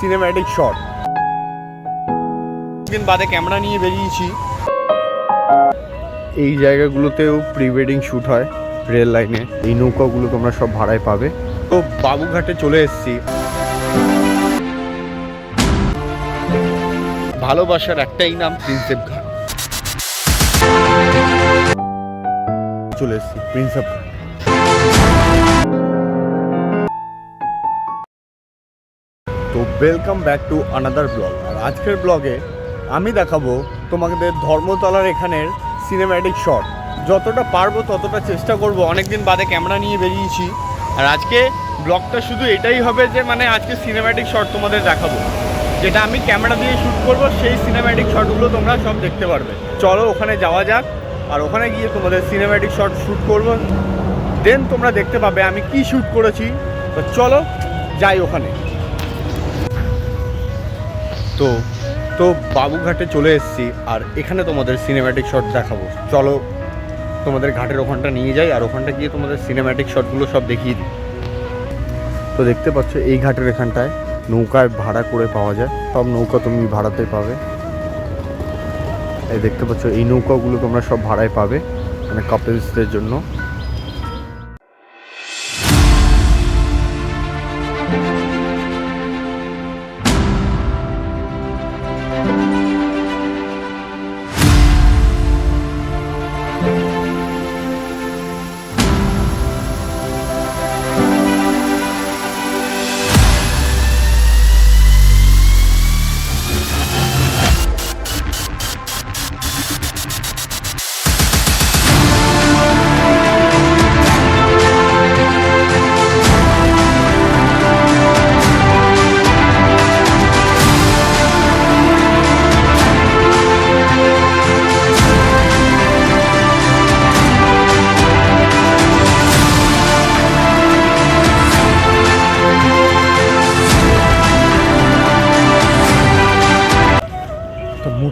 Cinematic shot দিন বাদে camera নিয়ে বেরিয়েছি। এই জায়গাগুলোতেও প্রি ওয়েডিং শ্যুট হয় রেল লাইনে এই নৌকাগুলো তোমরা সব ভাড়ায় পাবে। তো বাবুঘাটে চলে এসেছি। ভালোবাসার একটাই নাম প্রিন্সেপ ঘাট চলে এসেছি Prinsep Ghat welcome back to another vlog আর আজকের ব্লগে আমি দেখাবো তোমাদের ধর্মতলার এখানের সিনেম্যাটিক শট যতটা পারব ততটা চেষ্টা করব। অনেকদিন বাদে ক্যামেরা নিয়ে বেরিয়েছি। আর আজকে ব্লগটা শুধু এটাই হবে যে মানে আজকে সিনেম্যাটিক শট তোমাদের দেখাবো। যেটা আমি ক্যামেরা দিয়ে শ্যুট করব, সেই সিনেম্যাটিক শটগুলো তোমরা সব দেখতে পারবে। চলো ওখানে যাওয়া যাক। আর ওখানে গিয়ে তোমাদের সিনেম্যাটিক শট শ্যুট করব। দেন তোমরা দেখতে পাবে আমি কি শ্যুট করেছি। তো চলো যাই ওখানে। তো তো বাবুঘাটে চলে এসেছি আর এখানে তোমাদের সিনেম্যাটিক শট দেখাবো। চলো তোমাদের ঘাটের ওখানটা নিয়ে যাই আর ওখানটা গিয়ে তোমাদের সিনেম্যাটিক শটগুলো সব দেখিয়ে দিই। তো দেখতে পাচ্ছ এই ঘাটের এখানটায় নৌকায় ভাড়া করে পাওয়া যায়। সব নৌকা তুমি ভাড়াতে পাবে। এই দেখতে পাচ্ছ এই নৌকাগুলো তোমরা সব ভাড়ায় পাবে মানে কাপেলসদের জন্য।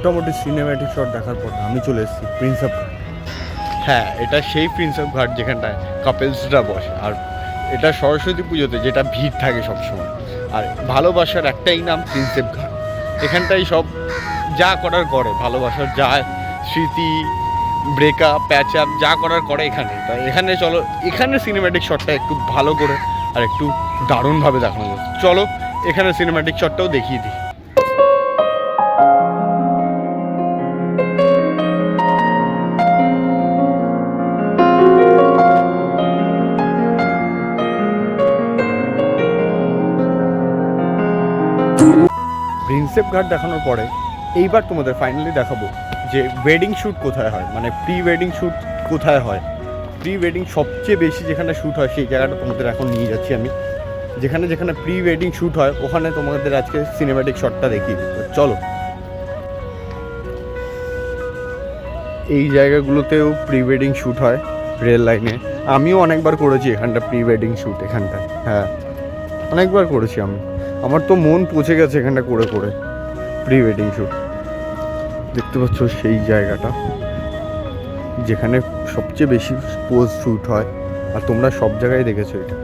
মোটামুটি সিনেম্যাটিক শট দেখার পর আমি চলে এসেছি প্রিন্স অফ ঘাট হ্যাঁ এটা সেই প্রিন্স অফ ঘাট যেখানটায় কাপেলসরা বসে। আর এটা সরস্বতী পুজোতে যেটা ভিড় থাকে সবসময়। আর ভালোবাসার একটাই নাম প্রিন্সেপ ঘাট এখানটাই সব যা করার করে, ভালোবাসার যা স্মৃতি ব্রেকআপ প্যাচ আপ যা করার করে এখানে। তাই এখানে চলো, এখানে সিনেম্যাটিক শটটা একটু ভালো করে আর একটু দারুণভাবে দেখানো যায়। চলো, এখানে সিনেম্যাটিক শটটাও দেখিয়ে দিই। প্রিন্সেপ ঘাট দেখানোর পরে এইবার তোমাদের ফাইনালি দেখাবো যে ওয়েডিং শ্যুট কোথায় হয় মানে প্রি ওয়েডিং শ্যুট কোথায় হয়। প্রি ওয়েডিং সবচেয়ে বেশি যেখানে শ্যুট হয় সেই জায়গাটা তোমাদের এখন নিয়ে যাচ্ছি আমি। যেখানে যেখানে প্রি ওয়েডিং শ্যুট হয়, ওখানে তোমাদের আজকে সিনেম্যাটিক শটটা দেখি চলো। এই জায়গাগুলোতেও প্রি ওয়েডিং শ্যুট হয় রেল লাইনে আমিও অনেকবার করেছি এখানটা প্রি ওয়েডিং শ্যুট এখানটায়। হ্যাঁ অনেকবার করেছি আমি। আমার তো মন পচে গেছে এখানটা করে করে প্রি ওয়েডিং শ্যুট দেখতে পাচ্ছ সেই জায়গাটা, যেখানে সবচেয়ে বেশি পোজ শ্যুট হয়, আর তোমরা সব জায়গায় দেখেছ এটা।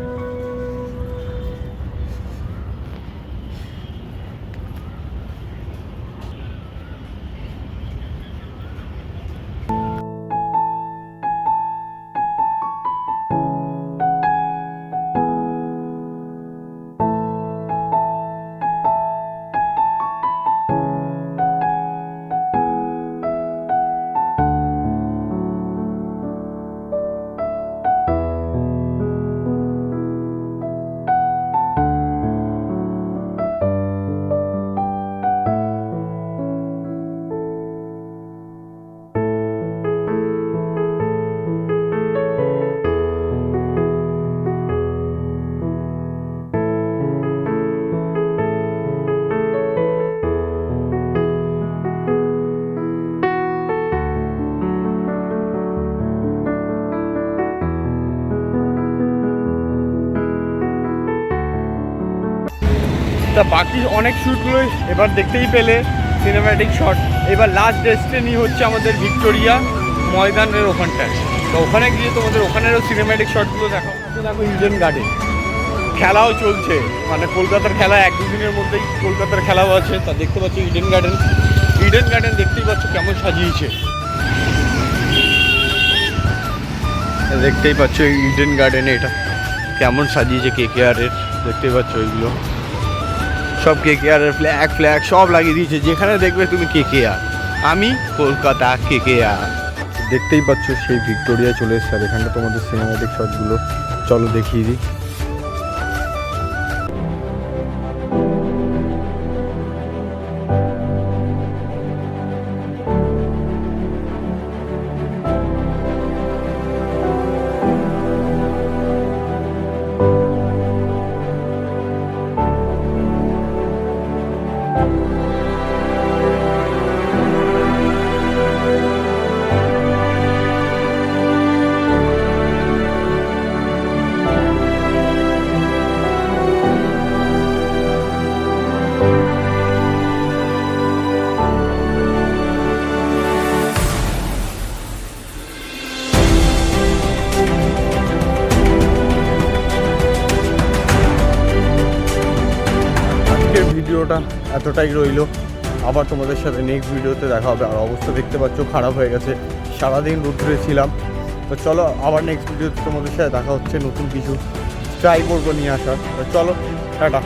তা বাকি অনেক শ্যুটগুলো এবার দেখতেই পেলে সিনেম্যাটিক শট এবার লাস্ট ডেস্টিনি হচ্ছে আমাদের ভিক্টোরিয়া ময়দানের ওখানটায়। তো ওখানে গিয়ে তোমাদের ওখানেরও সিনেম্যাটিক শটগুলো দেখো তো দেখো ইডেন গার্ডেন খেলাও চলছে। মানে কলকাতার খেলা এক দুদিনের মধ্যেই কলকাতার খেলাও আছে। তা দেখতে পাচ্ছ ইডেন গার্ডেন ইডেন গার্ডেন দেখতেই পাচ্ছ কেমন সাজিয়েছে। দেখতেই পাচ্ছ ইডেন গার্ডেনে এটা কেমন সাজিয়েছে কে কে আরের দেখতেই পাচ্ছ ওইগুলো সব কে কে আর ফ্ল্যাগ ফ্ল্যাগ সব লাগিয়ে দিয়েছে। যেখানে দেখবে তুমি কে কে আর। আমি কলকাতা কে কে আর। দেখতেই পাচ্ছ সেই ভিক্টোরিয়া চলে এসছে। আর এখানটা তোমাদের সিনেমাটিক শটগুলো চলো দেখিয়ে দিই। ভিডিওটা এতটাই রইল। আবার তোমাদের সাথে নেক্সট ভিডিওতে দেখা হবে। আর অবস্থা দেখতে পাচ্ছ খারাপ হয়ে গেছে। সারাদিন রুদ্রে ছিলাম। তো চলো আবার নেক্সট ভিডিওতে তোমাদের সাথে দেখা হচ্ছে নতুন কিছু। ট্রাই করব নিয়ে আসার। তো চলো, টাটা।